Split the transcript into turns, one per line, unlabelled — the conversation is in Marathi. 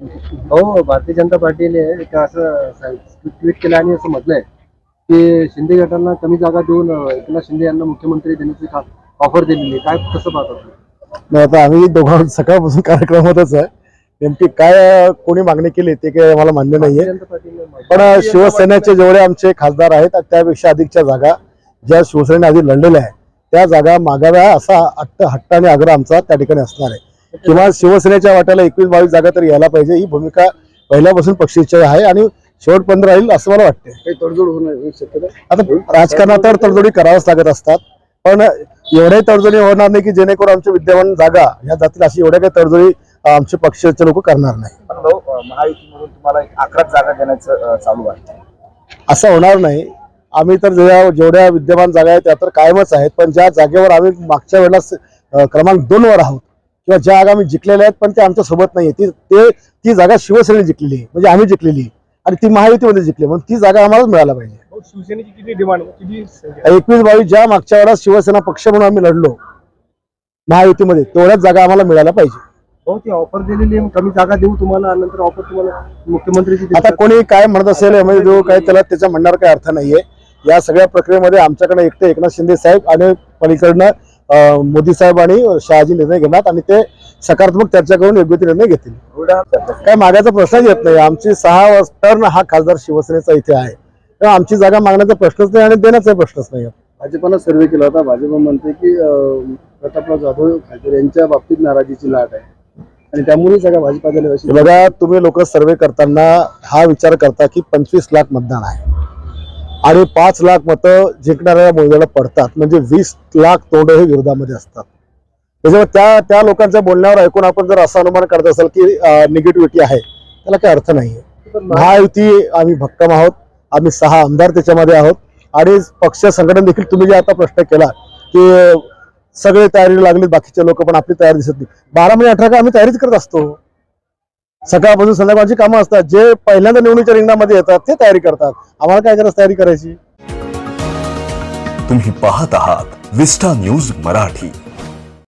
हो भारतीय जनता पार्टीने एक असं ट्विट केलं आणि असं म्हटलंय की शिंदे गटांना कमी जागा देऊन एकनाथ शिंदे यांना मुख्यमंत्री देण्याची ऑफर दिलेली आहे. काय कसं पाहता?
नाही आता आम्ही दोघं सकाळपासून कार्यक्रमातच आहे. नेमकी काय कोणी मागणी केली ते काही आम्हाला मान्य नाहीये. पण शिवसेनेचे जेवढे आमचे खासदार आहेत त्यापेक्षा अधिकच्या जागा ज्या शिवसेनेने आधी लढलेल्या आहेत त्या जागा मागाव्या असा हट्ट हट्ट आणि आग्रह आमचा त्या ठिकाणी असणार आहे. किंवा शिवसेनेच्या वाट्याला एकवीस बावीस जागा तरी यायला पाहिजे. ही भूमिका पहिल्यापासून पक्षाची आहे आणि शेवटपर्यंत राहील असं मला वाटते
काही तडजोड होणार शक्यता.
आता राजकारणात तर तडजोडी कराव्याच लागत असतात. पण एवढ्याही तडजोडी होणार नाही की जेणेकरून आमच्या विद्यमान जागा ह्या जातील अशी एवढ्या काही तडजोडी आमचे पक्षाचे लोक करणार नाही.
पण भाऊ अं, महायुतीमधून तुम्हाला एक अकरा जागा देण्याचं अं, चालू आहे.
असं होणार नाही. आम्ही तर जेवढ्या जेवढ्या विद्यमान जागा आहेत त्या तर कायमच आहेत. पण ज्या जागेवर आम्ही मागच्या वेळेला क्रमांक दोन वर आहोत किंवा ज्या जागा आम्ही जिंकलेल्या आहेत पण ते आमच्यासोबत नाहीये. ती ते ती जागा शिवसेनेने जिंकलेली आहे. म्हणजे आम्ही जिंकलेली. आणि ती महायुतीमध्ये जिंकली म्हणून ती जागा आम्हाला मिळायला पाहिजे.
शिवसेनेची किती डिमांड किती संख्या?
एकवीस बावीस ज्या मागच्या वेळेला शिवसेना पक्ष म्हणून आम्ही लढलो महायुतीमध्ये तेवढ्याच जागा आम्हाला मिळायला पाहिजे.
हो ती ऑफर दिलेली आहे. कमी जागा देऊ तुम्हाला नंतर ऑफर तुम्हाला मुख्यमंत्रीची दिली.
आता कोणी काय म्हणत असेल म्हणजे जो काय त्याला त्याचा म्हणणार काही अर्थ नाहीये. या सगळ्या प्रक्रियेमध्ये आमच्याकडे एकटे एकनाथ शिंदे साहेब आणि पलीकडनं मोदी साहेब आणि शहाजी निर्णय घेणार आणि ते सकारात्मक चर्चा करून योग्य ते निर्णय घेतील. काय मागायचा प्रश्नच येत नाही. आमची सहा टर्न हा खासदार शिवसेनेचा इथे आहे. तेव्हा आमची जागा मागण्याचा प्रश्नच नाही आणि देण्याचा प्रश्नच नाही.
भाजपनं सर्वे केला होता. भाजप म्हणते की प्रतापराव जाधव खासदार यांच्या बाबतीत नाराजीची लाट आहे. आणि त्यामुळे सगळ्या भाजपा
बघा तुम्ही लोक सर्वे करताना हा विचार करता की पंचवीस लाख मतदान आहे. आणि पाच लाख मतं जिंकणाऱ्या मुलग्याला पडतात. म्हणजे वीस लाख तोंड हे विरोधामध्ये असतात. त्याच्यामुळे त्या त्या लोकांच्या बोलण्यावर ऐकून आपण जर असं अनुमान करत असाल की निगेटिव्हिटी आहे त्याला काही अर्थ नाहीये. महायुती आम्ही भक्कम आहोत. आम्ही सहा आमदार त्याच्यामध्ये आहोत. आणि पक्ष संघटन देखील तुम्ही जे आता प्रश्न केला की सगळे तयारी लागले बाकीचे लोक पण आपली तयारी दिसत नाही. बारा महिने अठरा का आम्ही तयारीच करत असतो. सकाळपासून संध्याकाळची कामं असतात. जे पहिल्यांदा निवडणुकीच्या रिंगणामध्ये येतात ते तयारी करतात. आम्हाला काय गरज तयारी करायची.
तुम्ही पाहत आहात विस्टा न्यूज मराठी.